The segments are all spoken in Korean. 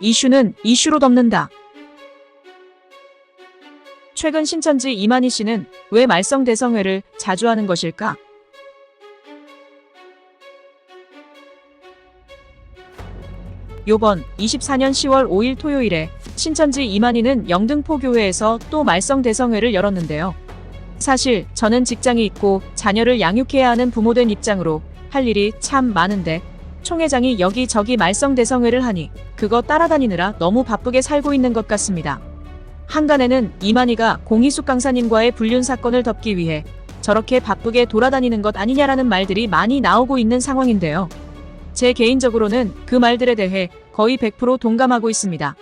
이슈는 이슈로 덮는다. 최근 신천지 이만희 씨는 왜 말썽 대성회를 자주 하는 것일까? 요번 24년 10월 5일 토요일에 신천지 이만희는 영등포교회에서 또 말썽 대성회를 열었는데요. 사실 저는 직장이 있고 자녀를 양육해야 하는 부모된 입장으로 할 일이 참 많은데 총회장이 여기저기 말썽대성회를 하니 그거 따라다니느라 너무 바쁘게 살고 있는 것 같습니다. 한간에는 이만희가 공희숙 강사님과의 불륜 사건을 덮기 위해 저렇게 바쁘게 돌아다니는 것 아니냐라는 말들이 많이 나오고 있는 상황인데요. 제 개인적으로는 그 말들에 대해 거의 100% 동감하고 있습니다.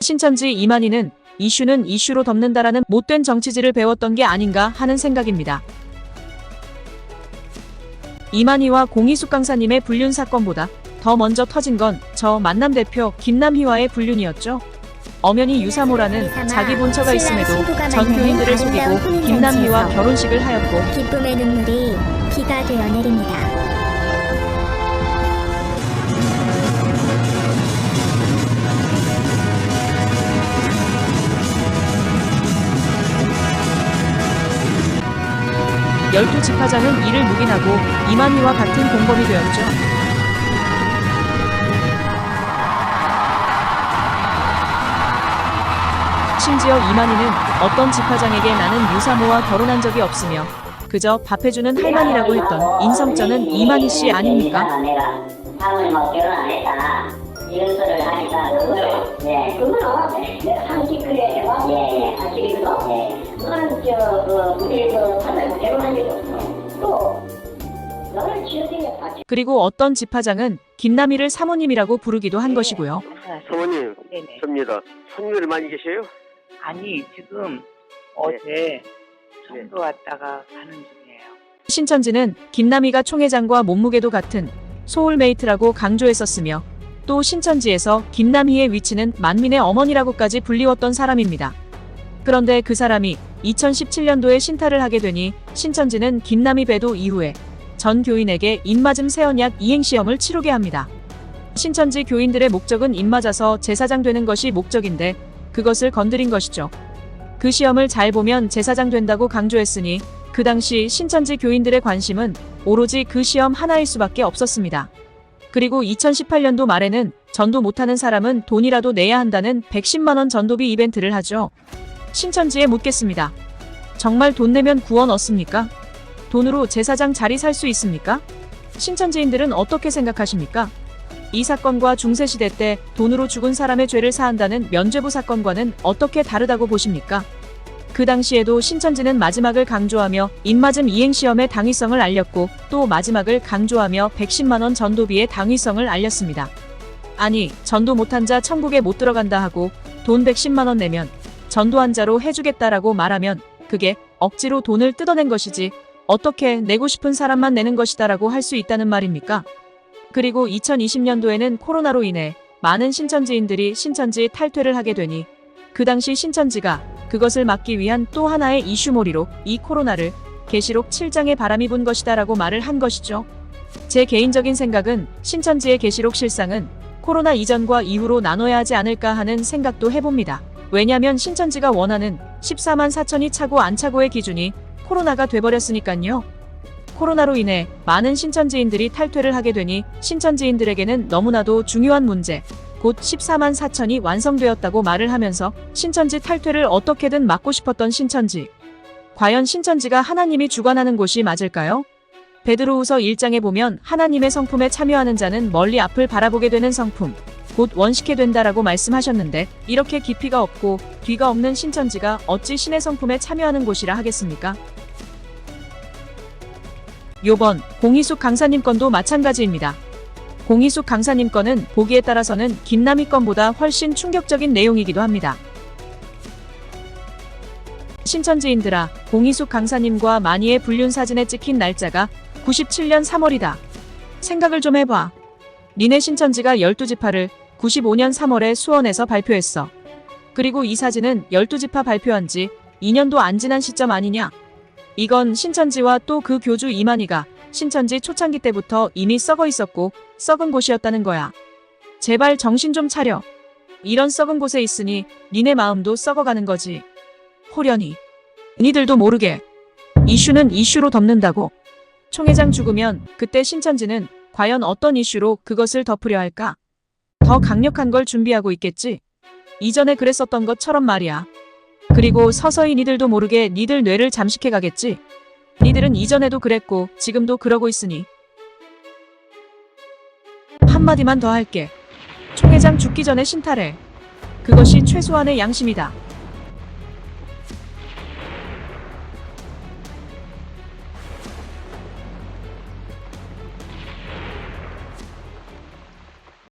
신천지 이만희는 이슈는 이슈로 덮는다라는 못된 정치질을 배웠던 게 아닌가 하는 생각입니다. 이만희와 공희숙 강사님의 불륜 사건보다 더 먼저 터진 건 저 만남 대표 김남희와의 불륜이었죠. 엄연히 유사모라는 자기 본처가 있음에도 전 교인들을 속이고 김남희와 결혼식을 하였고 기쁨의 눈물이 비가 되어 내립니다. 열두 집화자는 이를 묵인하고 이만희와 같은 공범이 되었죠. 심지어 이만희는 어떤 집화장에게 나는 유사모와 결혼한 적이 없으며 그저 밥 해주는 할머니라고 했던 인성쩌는 이만희 씨 아닙니까? 이런 소리를 하니까 그거를 예. 그거는 내가 상식 그래. 예, 예. 상식이거든. 예. 너는 저그 우리 그 그리고 어떤 집화장은 김남희를 사모님이라고 부르기도 한 것이고요. 사모님, 네네. 접니다. 손님들 많이 계세요? 아니 지금 어제 청도 왔다가 가는 중이에요. 신천지는 김남희가 총회장과 몸무게도 같은 소울메이트라고 강조했었으며 또 신천지에서 김남희의 위치는 만민의 어머니라고까지 불리웠던 사람입니다. 그런데 그 사람이 2017년도에 신탈을 하게 되니 신천지는 김남희 배도 이후에 전 교인에게 입맞음 세언약 이행시험을 치르게 합니다. 신천지 교인들의 목적은 입맞아서 제사장 되는 것이 목적인데 그것을 건드린 것이죠. 그 시험을 잘 보면 제사장 된다고 강조했으니 그 당시 신천지 교인들의 관심은 오로지 그 시험 하나일 수밖에 없었습니다. 그리고 2018년도 말에는 전도 못하는 사람은 돈이라도 내야 한다는 110만원 전도비 이벤트를 하죠. 신천지에 묻겠습니다. 정말 돈 내면 구원 얻습니까? 돈으로 제사장 자리 살 수 있습니까? 신천지인들은 어떻게 생각하십니까? 이 사건과 중세시대 때 돈으로 죽은 사람의 죄를 사한다는 면죄부 사건과는 어떻게 다르다고 보십니까? 그 당시에도 신천지는 마지막을 강조하며 입맞음 이행시험의 당위성을 알렸고 또 마지막을 강조하며 110만원 전도비의 당위성을 알렸습니다. 아니, 전도 못한 자 천국에 못 들어간다 하고 돈 110만원 내면 전도한 자로 해주겠다라고 말하면 그게 억지로 돈을 뜯어낸 것이지 어떻게 내고 싶은 사람만 내는 것이다라고 할 수 있다는 말입니까? 그리고 2020년도에는 코로나로 인해 많은 신천지인들이 신천지 탈퇴를 하게 되니 그 당시 신천지가 그것을 막기 위한 또 하나의 이슈몰이로 이 코로나를 계시록 7장에 바람이 분 것이다라고 말을 한 것이죠. 제 개인적인 생각은 신천지의 계시록 실상은 코로나 이전과 이후로 나눠야 하지 않을까 하는 생각도 해봅니다. 왜냐면 신천지가 원하는 14만 4천이 차고 안 차고의 기준이 코로나가 돼버렸으니까요. 코로나로 인해 많은 신천지인들이 탈퇴를 하게 되니 신천지인들에게는 너무나도 중요한 문제, 곧 14만 4천이 완성되었다고 말을 하면서 신천지 탈퇴를 어떻게든 막고 싶었던 신천지. 과연 신천지가 하나님이 주관하는 곳이 맞을까요? 베드로후서 1장에 보면 하나님의 성품에 참여하는 자는 멀리 앞을 바라보게 되는 성품, 곧 원식해 된다라고 말씀하셨는데 이렇게 깊이가 없고 뒤가 없는 신천지가 어찌 신의 성품에 참여하는 곳이라 하겠습니까? 요번 공희숙 강사님 건도 마찬가지입니다. 공희숙 강사님 건은 보기에 따라서는 김남희 건보다 훨씬 충격적인 내용이기도 합니다. 신천지인들아, 공희숙 강사님과 마니의 불륜 사진에 찍힌 날짜가 97년 3월이다. 생각을 좀 해봐. 니네 신천지가 12지파를 95년 3월에 수원에서 발표했어. 그리고 이 사진은 12지파 발표한 지 2년도 안 지난 시점 아니냐? 이건 신천지와 또 그 교주 이만희가 신천지 초창기 때부터 이미 썩어 있었고 썩은 곳이었다는 거야. 제발 정신 좀 차려. 이런 썩은 곳에 있으니 니네 마음도 썩어가는 거지. 호련히. 니들도 모르게. 이슈는 이슈로 덮는다고. 총 회장 죽으면 그때 신천지는 과연 어떤 이슈로 그것을 덮으려 할까? 더 강력한 걸 준비하고 있겠지? 이전에 그랬었던 것처럼 말이야. 그리고 서서히 니들도 모르게 니들 뇌를 잠식해 가겠지? 니들은 이전에도 그랬고 지금도 그러고 있으니. 한마디만 더 할게. 총 회장 죽기 전에 신탈해. 그것이 최소한의 양심이다.